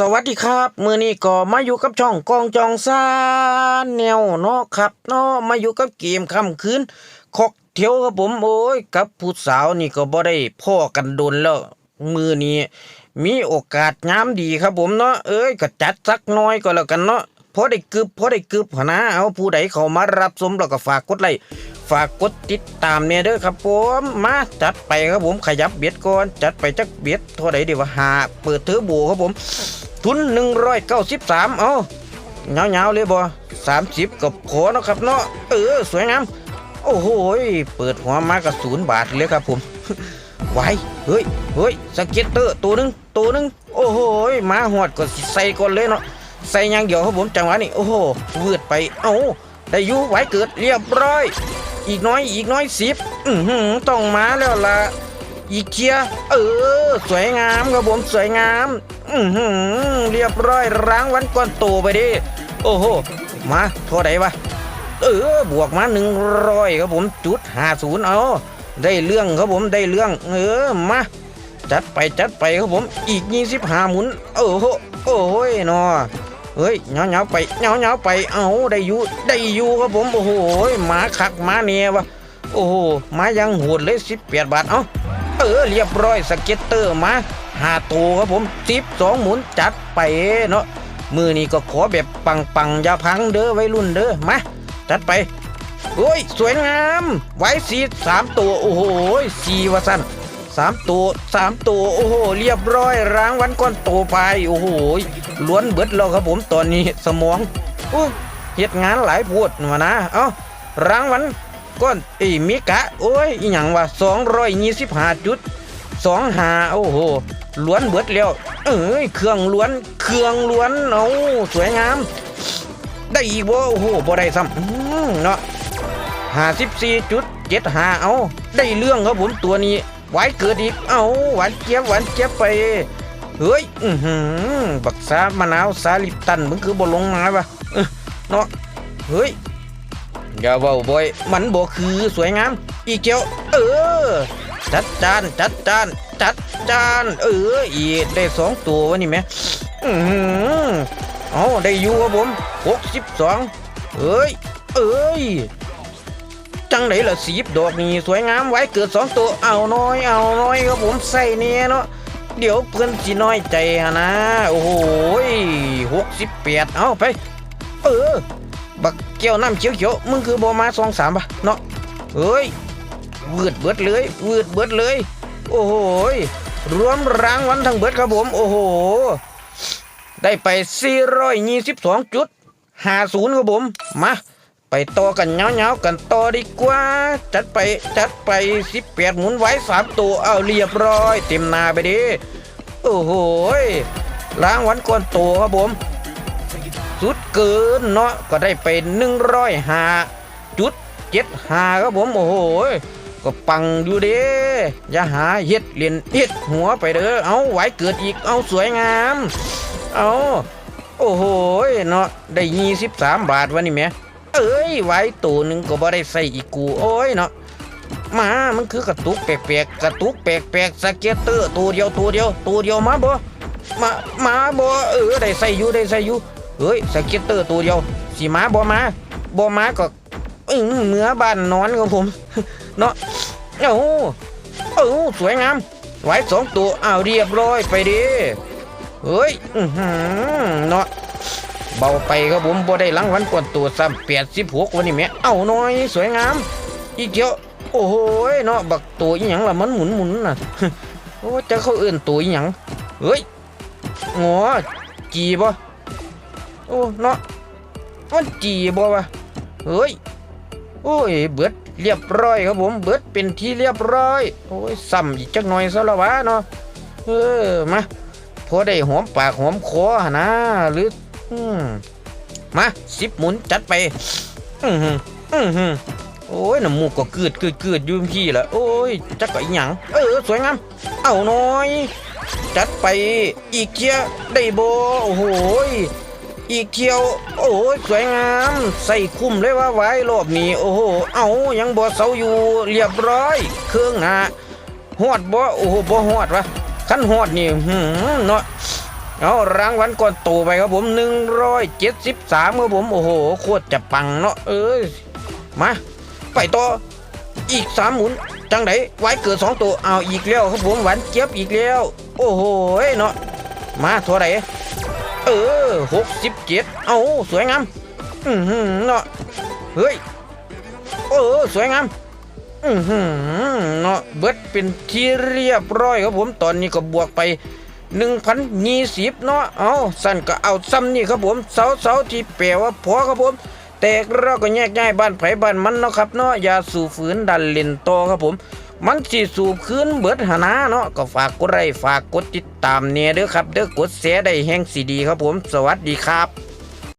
สวัสดีครับมือนี้ก็มาอยู่กับช่องกองจองซาแนวเนาะครับเนาะมาอยู่กับเกมค่ำคืนคอกเที่ยวครับผมโอ้ยกับผู้สาวนี่ก็บ่ได้พ่อกันโดนแล้ว มือนี้ มีโอกาสงามดีครับผมเนาะเอ้ยก็จัดสักน้อยก็แล้วกันเนาะพอได้กึบพอได้กึบหนะเอาผู้ใดเข้ามารับชมแล้วก็ฝากกดไลค์ฝากกดติดตามเนี่ยเด้อครับผมมาจัดไปครับผมขยับเบียดก่อนจัดไปจักเบียดเท่าใดดีว่าหาเปิดเทอร์โบครับผม ทุน 193 เอาเงาๆเลยบ่30กับขอเนาะครับเนาะเออ สวยงาม โอ้โหเปิดหัวมากับศูนย์บาทเลยครับผมไว้เฮ้ยเฮ้ยสเก็ตเตอร์ตัวหนึงตัวหนึงโอ้โหมาหอดก็ใส่ก่อนเลยเนาะใส่ยางเดียวครับผมจังหวะนี้โอ้โหเวืดไปเอ้าได้อยู่ไว้เกิดเรียบร้อย อีกน้อยอีกน้อยสิบอือหือต้องมาแล้วล่ะ อีเคียเออ สวยงามครับผมสวยงามอือหือเรียบร้อยล้างวันก้อนโตไปดิ โอ้โห มาเท่าไหร่วะ เออ บวกมาหนึ่งร้อยครับผมจุดห้าศูนย์เอาได้เรื่องครับผมได้เรื่อง เออมาจัดไปจัดไปครับผมอีกยี่สิบห้าหมุน โอ้โหโอ้ยนอเฮ้ยเงาเงาไปเงาเงาไปเอาได้อยู่ได้อยู่ครับผมโอ้โหหมาคักหมาเนียวะโอ้โหหมายังโหดเลยสิบแปดบาทเอา เออเรียบร้อยสเก็ตเตอร์มาหาตัวครับผมสิบสองหมุนจัดไปเนาะมือนี้ก็ขอแบบปังปังๆอย่าพังเด้อไว้รุ่นเด้อมาจัดไปโอ้ยสวยงาม ไว้สีสามตัวโอ้โหสีวะสั้นสามตัวสามตัวโอ้โหเรียบร้อยรางวันก้อนโตไปโอ้โหล้วนเบิดแล้วครับผมตอนนี้สมองโอ้เหตุงานหลายปวดมานะเอ้ารางวัล ก้อนไอ้มิกะ โอ้ยอีหยังวะสองร้อยยี่สิบห้าจุดสองหาโอ้โหล้วนเบิดแล้ว เอ้ยเครื่องล้วนเครื่องล้วนเอาสวยงาม ได้อีกบ่โอ้โหบ่ได้ซ้ำเนาะห้าสิบสี่จุดเจ็ดหาเอาได้เรื่องครับผมตัวนี้ไว้เกิดอีกเอาหวานเจี๊ยบหวานเจี๊ยบไปเฮ้ยอือหือบักซามะนาวซาลิปตันมึงคือบ่ลงมาวะเนาะเฮ้ย อย่าเว้าบ่อย มันบ่คือสวยงาม อีเกียว เออ จัดจาน จัดจาน จัดจาน เออ อีได้สองตัววะนี่แม่อือหือเอาได้อยู่ครับผมหกสิบสองเอ้ย เอ้ย จังไหนล่ะสีบดอกนี่สวยงามไว้เกิดสองตัว เอาน้อย เอาน้อยครับผมใส่เนี่ยเนาะเดี๋ยวเพื่อนสิน้อยใจนะ โอ้โหหกสิบแปดเอาไป เออ บักเกี่ยวน้ำเขียวเขียวมึงคือโบมาสองสามปะเนาะเฮ้ยวืดเบิดเลยวืดเบิดเลย โอ้โหรวมรางวัลทั้งเบิดครับผม โอ้โห ได้ไป 422จุด50ครับผม มา ไปต่อกันเงาๆกันต่อดีกว่า จัดไปจัดไป 18 หมุนไว้ 3 ตัวเอาเรียบร้อย เต็มนาไปดิ โอ้โหรางวัลก้อนโตครับผม สุดเกินเนาะก็ได้ไปหนึ่งร้อยหาจุดเจ็ดหาครับผมโอ้โหก็ปังอยู่เด้อย่าหาเฮ็ดเลียนเฮ็ดหัวไปเด้อเอาไหวเกิดอีกเอาสวยงาม เอาโอ้โหเนาะได้ยี่สิบสามบาทวะนี่แม่เอ้ยไหวตัวหนึ่งก็บ่ได้ใส่อีกกูโอ้ยเนาะมา มันคือกระตุกแปลกๆ กระตุกแปลกๆสเก็ตเตอร์ตัวเดียวตัวเดียวตัวเดียวมาบ่มา มาบ่เออได้ใส่อยู่ได้ใส่อยู่ เฮ้ยสเก็ตเตอร์ตัวเดียวสีม้าบอมาบอมาก็อึ้งเนื้อบ้านนอนของผมเนาะโอ้โอ้สวยงามไว้สองตัวอ้าวเรียบร้อยไปดิเฮ้ยเนาะเบาไปครับผมบ่ได้รางวัลกวนตัวซ้ำแปดสิบหกวันนี้แม่เอาหน่อยสวยงามอีกเดียวโอ้โหเนาะบักตัวอีหยังล่ะมันหมุนหมุนน่ะโอ้จะเขาเอื่นตัวอีหยังเฮ้ยงอจีบ่ โอ้เนาะมันจีบ่วะเฮ้ยโอ้ยเบิดเรียบร้อยครับผมเบิดเป็นที่เรียบร้อยโอ้ยซ้ำอีกจักหน่อยซะละวะเนาะเออมาพอได้หอมปากหอมคอหนนะหรืออืมมาสิบหมุนจัดไปอือหืออือหือโอ้ยน้ำมูกก็เกืดเกืดเกืดยุ่มพี่ละโอ้ยจักก็อีหยังเออสวยงามเอาหน่อย จัดไปอีกเทียได้โบโอ้โหย อีกเที่ยว โอ้ยสวยงาม ใส่คุ้มเลยว่าไว้รอบนี้ โอ้โห เอายังบ่เสาอยู่เรียบร้อย เครื่องหนาฮอดบ่โอ้โหบ่ฮอดวะคันฮอดนี่หืมเนาะเอารางวัลก่อนโตไปครับผมหนึ่งร้อยเจ็ดสิบสามครับผมโอ้โหโคตรจะปังเนาะเอ้ยมาไปต่ออีกสามหมุนจังไดไว้เกิดสองตัวเอาอีกแล้วครับผมหวานเจี๊ยบอีกแล้ว โอ้โหเนาะมาท่าไหร่ เออหกสิบเจ็ดเอาสวยงามอือหือเนาะเฮ้ยโอ้สวยงามอือหือเนาะเบิดเป็นที่เรียบร้อยครับผมตอนนี้ก็บวกไป1,020เนาะเอาสั่นก็เอาซ้ำนี่ครับผมเสาเสาที่แปลว่าพอครับผมแต่เราก็แยกย้ายบ้านไผ่บ้านมันเนาะครับเนาะอย่าสู่ฝืนดันเล่นโตครับผม มันสิสูบคืนเบิดหนาเนาะก็ฝากกดไลค์ฝากกดติดตามเนี่ยเด้อครับ เด้อกดแชร์ได้แห้งสีดีครับผม สวัสดีครับ